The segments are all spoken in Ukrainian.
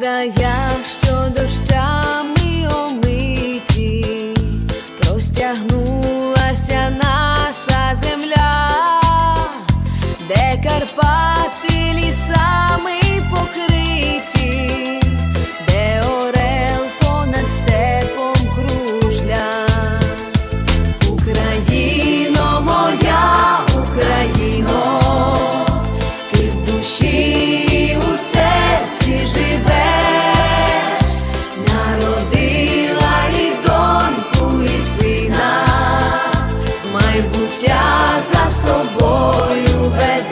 краях, що дощами омиті, простягнулася наша земля, де Карпати лісами покриті, де орел понад степом кружля. Україно, моя Україно, ти в душі майбуття за собою ведеш.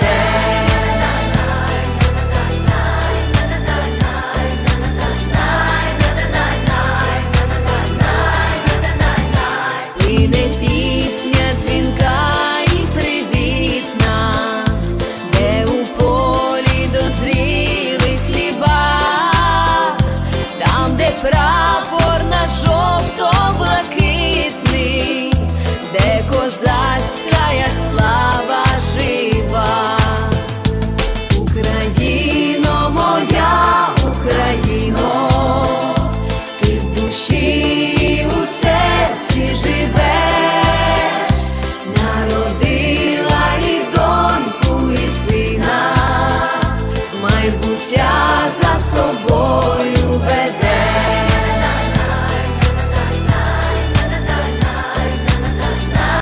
Лине пісня дзвінка і привітна, де у полі дозріли хліба, там, де правда. козацька слава жива, Україно моя, Україно, ти в душі у серці живеш, народила і доньку, і сина, майбуття за собою.